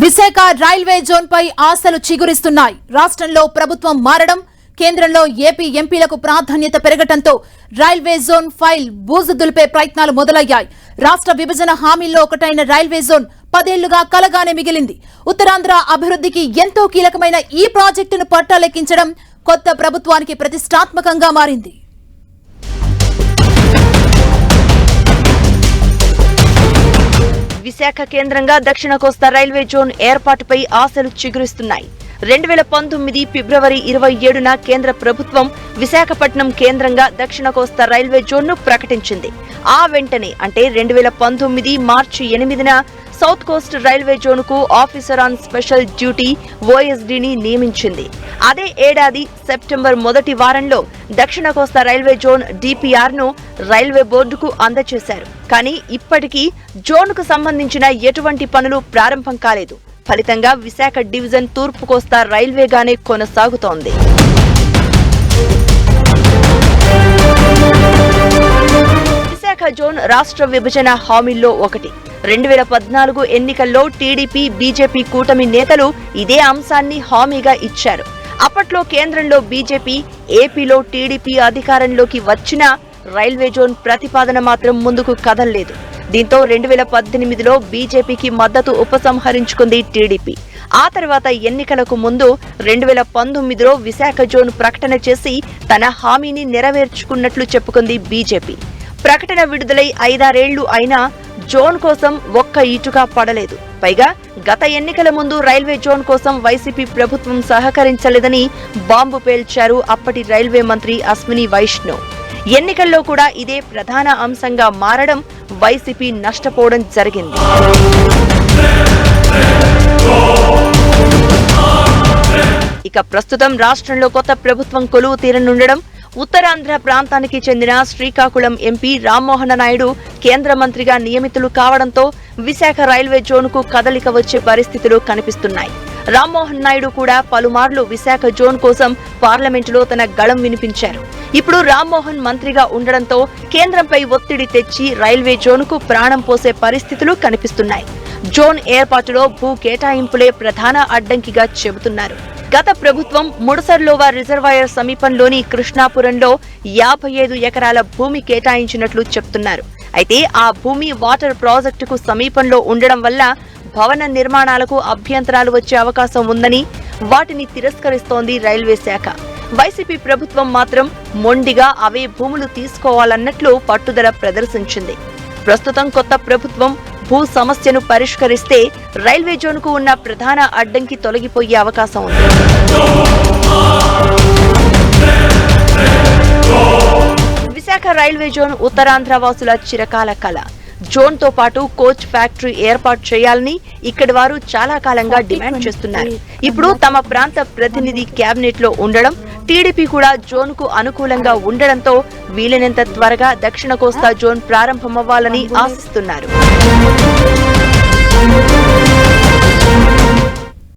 Visakha railway zone పై ఆశలు చిగురిస్తున్నాయి. రాష్ట్రంలో ప్రభుత్వం మారడం కేంద్రంలో ఏపీ ఎంపీలకు ప్రాధాన్యత పెరగటంతో రైల్వే జోన్ ఫైల్ బూజు దులిపే ప్రయత్నాలు మొదలయ్యాయి. రాష్ట్ర విభజన హామీల్లో ఒకటైన రైల్వే జోన్ పదేళ్ళుగా కలగానే మిగిలింది. ఉత్తరాంధ్ర అభివృద్ధికి ఎంతో కీలకమైన ఈ ప్రాజెక్టును పట్టాలెక్కించడం కొత్త ప్రభుత్వానికి ప్రతిష్టాత్మకంగా మారింది. విశాఖ కేంద్రంగా దక్షిణ కోస్తా రైల్వే జోన్ ఏర్పాటుపై ఆశలు చిగురిస్తున్నాయి. రెండు వేల పంతొమ్మిది ఫిబ్రవరి ఇరవై ఏడున కేంద్ర ప్రభుత్వం విశాఖపట్నం కేంద్రంగా దక్షిణ కోస్తా రైల్వే జోన్ను ప్రకటించింది. ఆ వెంటనే అంటే రెండు వేల పంతొమ్మిది మార్చి ఎనిమిదిన సౌత్ కోస్ట్ రైల్వే జోన్కు ఆఫీసర్ ఆన్ స్పెషల్ డ్యూటీ ఓఎస్డీని నియమించింది. అదే ఏడాది సెప్టెంబర్ మొదటి వారంలో దక్షిణ కోస్తా రైల్వే జోన్ డిపిఆర్ను రైల్వే బోర్డుకు అందజేశారు. కానీ ఇప్పటికీ జోన్కు సంబంధించిన ఎటువంటి పనులు ప్రారంభం కాలేదు. ఫలితంగా విశాఖ డివిజన్ తూర్పు కోస్తా రైల్వేగానే కొనసాగుతోంది. విశాఖ జోన్ రాష్ట్ర విభజన హామీల్లో ఒకటి. రెండు వేల పద్నాలుగు ఎన్నికల్లో టీడీపీ బీజేపీ కూటమి నేతలు ఇదే అంశాన్ని హామీగా ఇచ్చారు. అప్పట్లో కేంద్రంలో బీజేపీ ఏపీలో టీడీపీ అధికారంలోకి వచ్చినా రైల్వే జోన్ ప్రతిపాదన మాత్రం ముందుకు కదలలేదు. దీంతో రెండు వేల పద్దెనిమిదిలో బీజేపీకి మద్దతు ఉపసంహరించుకుంది టీడీపీ. ఆ తర్వాత ఎన్నికలకు ముందు రెండు వేల పంతొమ్మిదిలో విశాఖ జోన్ ప్రకటన చేసి తన హామీని నెరవేర్చుకున్నట్లు చెప్పుకుంది బీజేపీ. ప్రకటన విడుదలై ఐదారేళ్ళు అయినా జోన్ కోసం ఒక్క ఇటుక పడలేదు. పైగా గత ఎన్నికల ముందు రైల్వే జోన్ కోసం వైసీపీ ప్రభుత్వం సహకరించలేదని బాంబు పేల్చారు అప్పటి రైల్వే మంత్రి అశ్విని వైష్ణవ్. ఎన్నికల్లో కూడా ఇదే ప్రధాన అంశంగా మారడం వైసీపీ నష్టపోవడం జరిగింది. ఇక ప్రస్తుతం రాష్ట్రంలో కొత్త ప్రభుత్వం కొలువు తీరనుండడం ఉత్తరాంధ్ర ప్రాంతానికి చెందిన శ్రీకాకుళం ఎంపీ రామ్మోహన నాయుడు కేంద్ర మంత్రిగా నియమితులు కావడంతో విశాఖ రైల్వే జోన్కు కదలిక వచ్చే పరిస్థితులు కనిపిస్తున్నాయి. రామ్మోహన్ నాయుడు కూడా పలుమార్లు విశాఖ జోన్ కోసం పార్లమెంటులో తన గళం వినిపించారు. ఇప్పుడు రామ్మోహన్ మంత్రిగా ఉండడంతో కేంద్రంపై ఒత్తిడి తెచ్చి రైల్వే జోన్కు ప్రాణం పోసే పరిస్థితులు కనిపిస్తున్నాయి. జోన్ ఏర్పాటులో భూ కేటాయింపులే ప్రధాన అడ్డంకిగా చెబుతున్నారు. గత ప్రభుత్వం ముడసర్లోవా రిజర్వాయర్ సమీపంలోని కృష్ణాపురంలో యాభై ఐదు ఎకరాల భూమి కేటాయించినట్లు చెప్తున్నారు. అయితే ఆ భూమి వాటర్ ప్రాజెక్టుకు సమీపంలో ఉండడం వల్ల భవన నిర్మాణాలకు అభ్యంతరాలు వచ్చే అవకాశం ఉందని వాటిని తిరస్కరిస్తోంది రైల్వే శాఖ. వైసీపీ ప్రభుత్వం మాత్రం మొండిగా అవే భూములు తీసుకోవాలన్నట్లు పట్టుదల ప్రదర్శించింది. ప్రస్తుతం కొత్త ప్రభుత్వం భూ సమస్యను పరిష్కరిస్తే రైల్వే జోన్కు ఉన్న ప్రధాన అడ్డంకి తొలగిపోయే అవకాశం ఉంది. విశాఖ రైల్వే జోన్ ఉత్తరాంధ్ర వాసుల చిరకాల కళ జోన్తో పాటు కోచ్ ఫ్యాక్టరీ ఏర్పాటు చేయాలని ఇక్కడి వారు చాలా కాలంగా డిమాండ్ చేస్తున్నారు. ఇప్పుడు తమ ప్రాంత ప్రతినిధి కేబినెట్లో ఉండడం టీడీపీ కూడా జోన్కు అనుకూలంగా ఉండడంతో వీలైనంత త్వరగా దక్షిణ కోస్తా జోన్ ప్రారంభమవ్వాలని ఆశిస్తున్నారు.